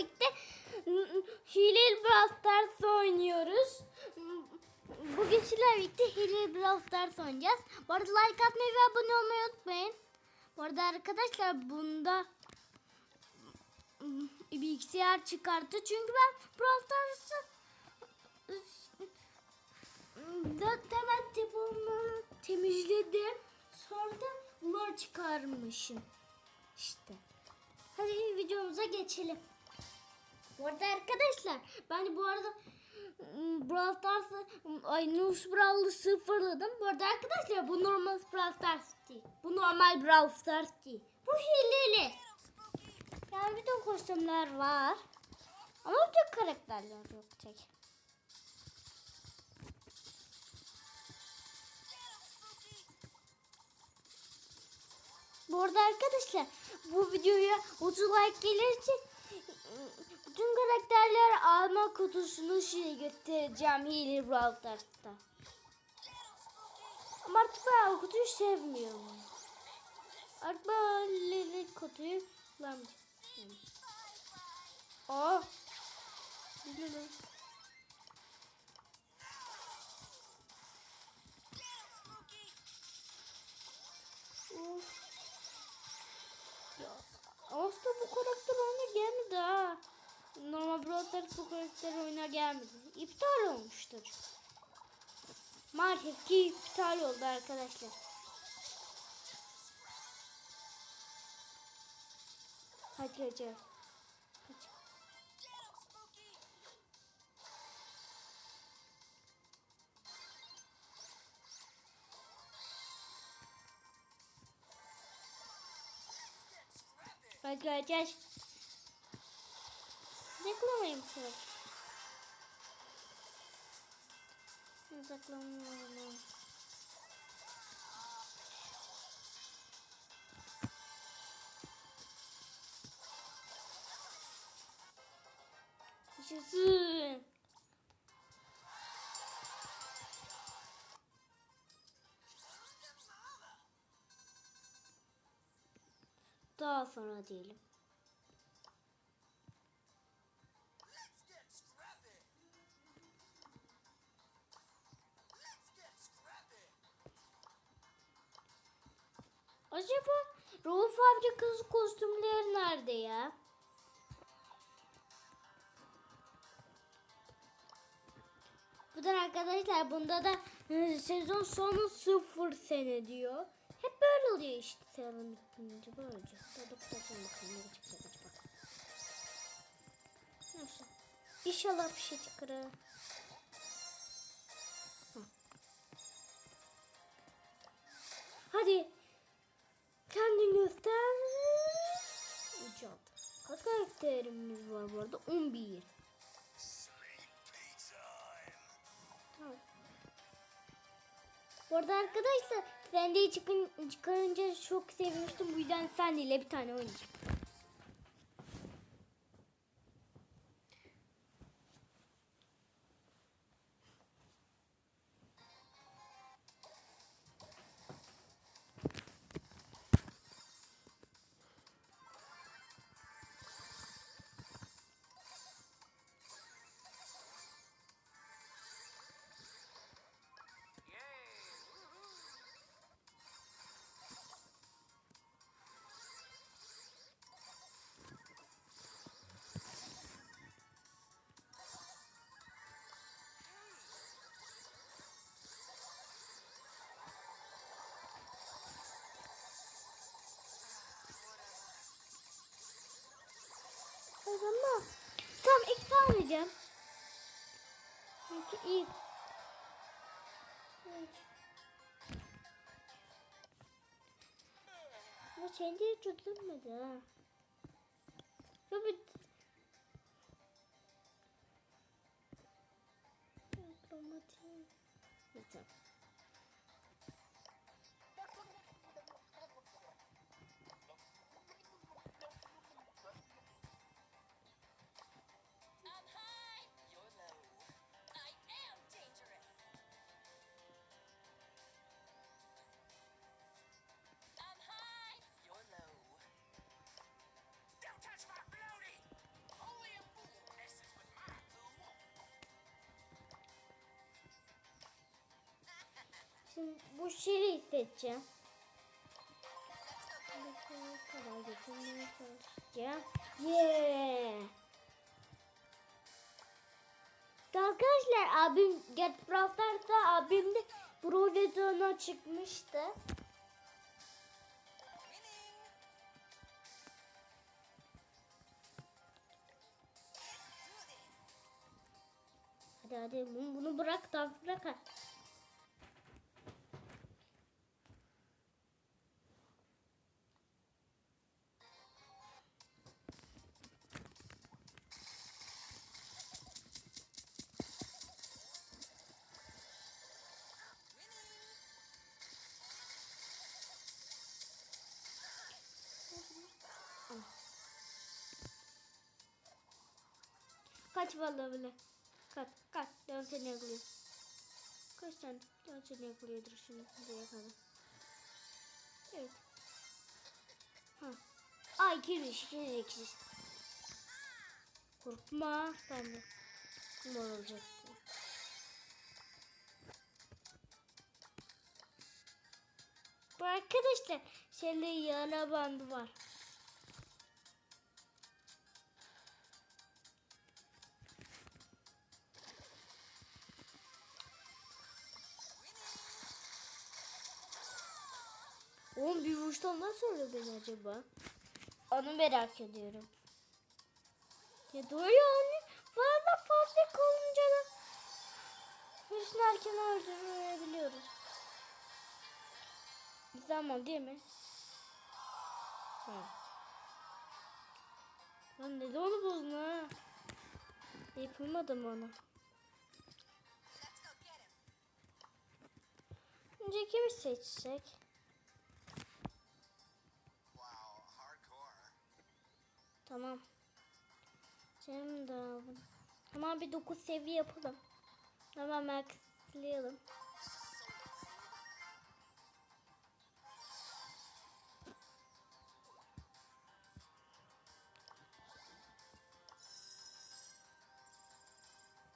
birlikte Hilal Brawl Stars oynuyoruz. Bugün sizlerle birlikte Hilal Brawl Stars oynayacağız. Bu arada like atmayı ve abone olmayı unutmayın. Bu arada arkadaşlar bunda bilgisayar çıkarttı. Çünkü ben Brawl Stars'ı hemen telefonumu temizledim. Sonra da bunları çıkarmışım. İşte. Hadi videomuza geçelim. Bu arada arkadaşlar ben bu arada ım, Brawl Stars'ı ım, ay Nus Brawl'ı sıfırladım. Bu arada arkadaşlar bu normal Brawl Stars değil. Bu normal Brawl Stars değil. Bu hileli. Yani bütün kostümler var. Ama bütün karakterler yok tek. Bu arada arkadaşlar bu videoya 30 like gelirse bütün karakterler alma kutusunu şey göstereceğim Healer Brawl Stars'ta. Ama artık ben o kutuyu sevmiyorum. Artık ben Lily kutuyu kullanmayacağım. Aa. Lily. Of. Aslında bu karakter oyuna gelmedi ha. Normal Stars bu karakter oyuna gelmedi. İptal olmuştur. Maalesef ki iptal oldu arkadaşlar. Hadi hadi. Hadi hadi. Saklamayayım sıra. Saklamıyorum. Yaşasın. Daha sonra diyelim. Acaba Rol fabrikası kostümleri nerede ya? Bu da arkadaşlar bunda da e, sezon sonu sıfır sene diyor. Hep böyle oluyor işte sezon bitince böyle. Hadi bakalım bakalım ne çıkacak acaba. Neyse. İnşallah bir şey çıkar. Hadi. Kendini göster. Altı. Kaç karakterimiz var bu arada? 11. Bu arada arkadaşlar Sandy'yi çıkın, çıkarınca çok sevmiştim. Bu yüzden Sandy bir tane oynayacağım. Ama tamam ilk sen oynayacağım. Çünkü ilk. Sen de hiç oturmadı ha. Evet. Otomatik. Neyse. Şimdi bu şeyi seçeceğim. Yeah. Arkadaşlar abim Get Brawl Stars'ta abim de Brawl Video'na çıkmıştı. Hadi hadi bunu bırak da bırak. Kaç vallahi bile. Kaç kaç dön seni yakalıyor. Kaç tane dön seni yakalıyordur şimdi buraya kadar. Evet. Ha. Ay girmiş gereksiz. Korkma ben de. Mor olacak. Bu arkadaşlar şeyle yara bandı var. Vuruştan nasıl öldü beni acaba? Onu merak ediyorum. Ya doğru yani. Fazla fazla kalınca da Hüsnü erken öldürebiliyoruz. Zaman değil mi? Ha. Lan neden onu bozdun ha? Yapılmadı mı ona? Önce kimi seçsek? Tamam. Canım da aldım. Tamam bir 9 seviye yapalım. Tamam maxlayalım.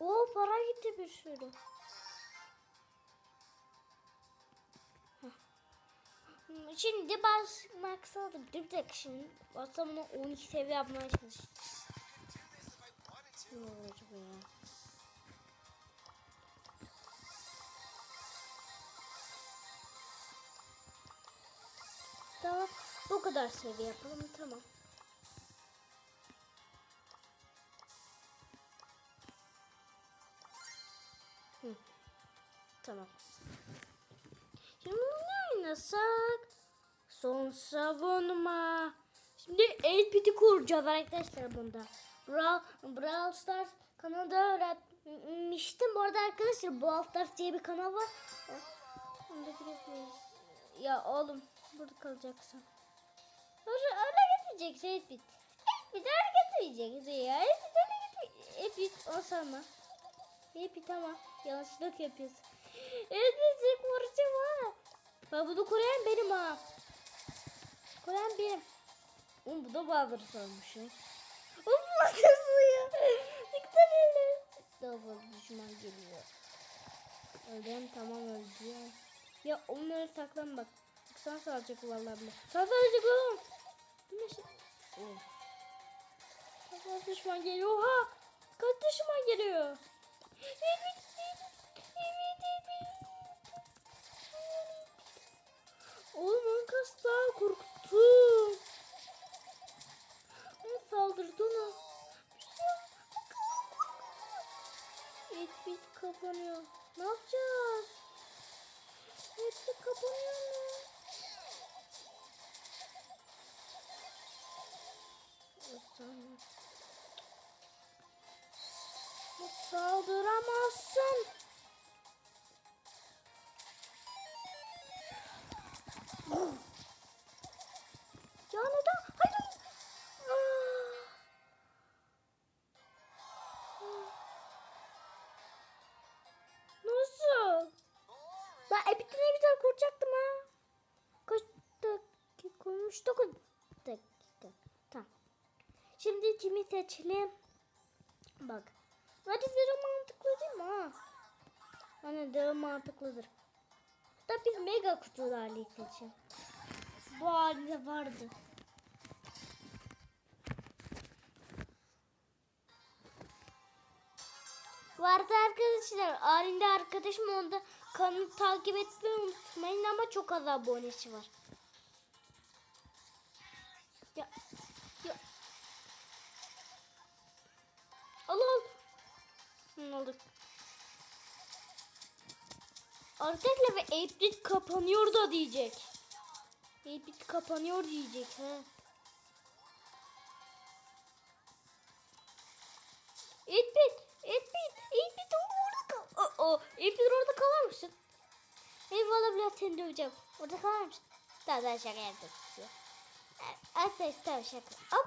Oo para gitti bir sürü. Şimdi bas maxladım. Bir dakika şimdi. Bunu 12 seviye yapmaya to. Ne olacak ya? Tamam. Bu kadar seviye yapalım. Tamam. Hı. Tamam. Şimdi ne oynasak? Son savunma. Şimdi 8-bit'i kuracağız arkadaşlar bunda. Brawl, Brawl Stars kanalda öğretmiştim. Bu arada arkadaşlar Brawl Stars diye bir kanal var. Onda girebiliriz. Ya oğlum burada kalacaksın. Öyle, öyle gitmeyeceksin 8-bit. 8-bit öyle gitmeyeceksin ya. 8-bit öyle gitmeyeceksin. 8-bit o sana. 8-bit ama yanlışlık yapıyorsun. 8-bit vuracağım ha. Bak bunu koruyan benim ha. Koyan benim. Oğlum bu da Bahadır sormuş ya. Oğlum bu nasıl ya? Ne kadar öyle. Daha fazla düşman geliyor. Öldüm tamam öldü ya. Onları saklan bak. Sana salacak vallahi bile. Sana salacak oğlum. Oğlum. Fazla düşman geliyor. Oha. Kaç düşman geliyor? Saldıramazsın. Ya neden? Hayır. Nasıl? Ben epikte ne güzel kuracaktım ha. Kaç dakika olmuş? 9 dakika. Tamam. Şimdi kimi seçelim? Hadi daha mantıklı değil mi ha? Hani daha mantıklıdır. Da biz mega kutularla yıkayacağım. Bu halde vardı. Arada arkadaşlar halinde arkadaşım onda kanalı takip etmeyi unutmayın ama çok az abonesi var. Ya. Aldık. Arkadaşlar ve 8 kapanıyor da diyecek. 8 kapanıyor diyecek he. 8 bit, 8 bit, 8 bit orada kal. O, o, 8 bit orada kalır mısın? Eyvallah biraz seni döveceğim. Orada kalır mısın? Daha daha şaka yaptım. Arkadaşlar şaka. Ama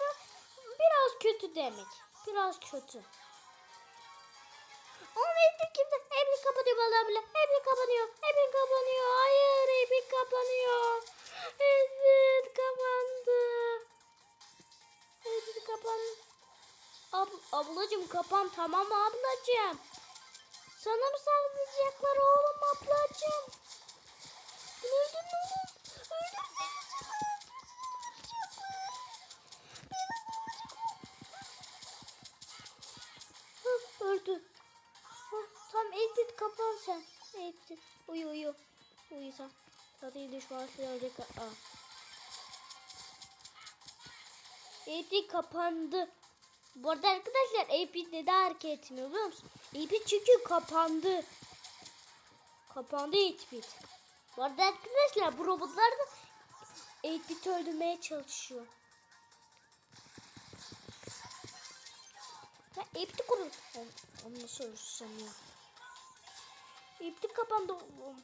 bu biraz kötü demek. Biraz kötü. Ama evde kimse evde kapanıyor bana bile. Evde kapanıyor. Evde kapanıyor. Hayır evde kapanıyor. Evet kapandı. Evde kapan. Ab ablacım kapan tamam ablacım. Sana mı saldıracaklar oğlum ablacım? Öldün mü oğlum? Öldür seni kapan sen. Elbit. Uyu uyu. Uyu sen. Zaten düşman silahı Aa. Elbit kapandı. Bu arada arkadaşlar Elbit neden hareket etmiyor biliyor musun? Elbit çünkü kapandı. Kapandı Elbit. Bu arada arkadaşlar bu robotlar da Elbit'i öldürmeye çalışıyor. Ya ipti kurun. Onu nasıl ölçsem ya? İpti kapandı. oğlum.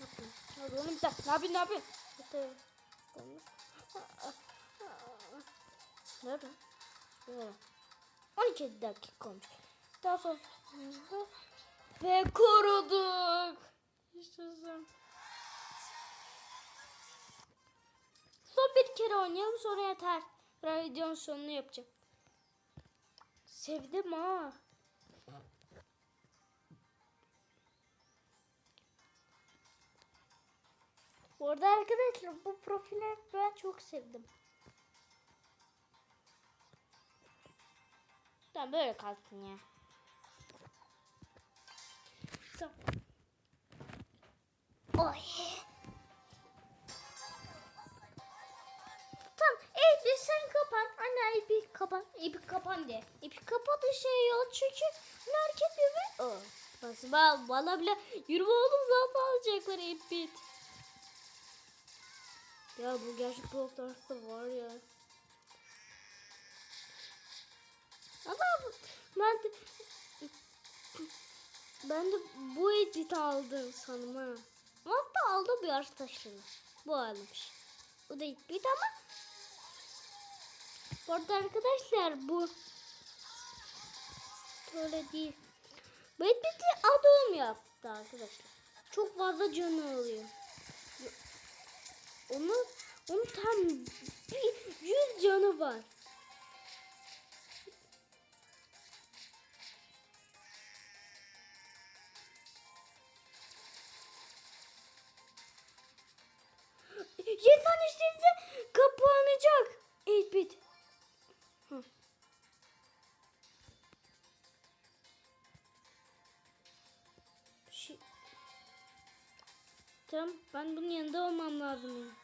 Bakın. Hadi oğlum sen. Ne yapıyorsun ne yapıyorsun? Hadi. Nerede? Nerede? 12 dakika olmuş. Daha fazla. Ve koruduk. İşte sen. Son bir kere oynayalım sonra yeter. Ben videonun sonunu yapacağım. Sevdim ha. Bu arada arkadaşlar bu profili ben çok sevdim. Tamam böyle kalsın ya. Tamam. Oy. Tamam sen kapan. Anne Eyüp kapan. Eyüp kapan de. Eyüp kapat şey ya çünkü hareket yapıyor. Oh. Nasıl bana, bile yürüme oğlum zaten alacaklar Eyüp Ya bu gerçek Brawl Stars'ta var ya. Ama ben de, ben de bu edit aldım sanırım ha. Hatta aldım bir arkadaşlarım. Bu almış. Bu da edit ama bu arada arkadaşlar bu öyle değil. Bu editi adam yaptı arkadaşlar. Çok fazla canı alıyor. Onu onun tam bir yüz canı var. Yesan üstünüze kapanacak. 8 bit. Şey... Tamam ben bunun yanında olmam lazım ya.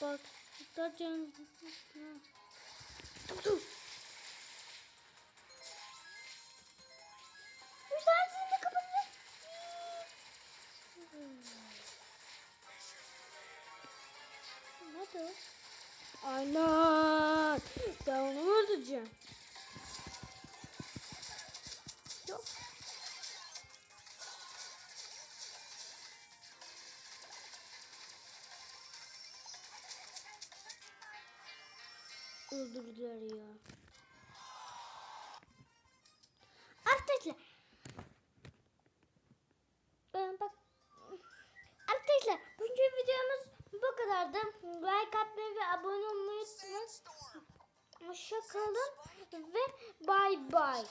Bak, da canım. Dur dur. Güzelsin de durdurdular ya. Arkadaşlar. Ee, bak. Arkadaşlar bugünkü videomuz bu kadardı. Like atmayı ve abone olmayı unutmayın. Hoşçakalın ve bay bay.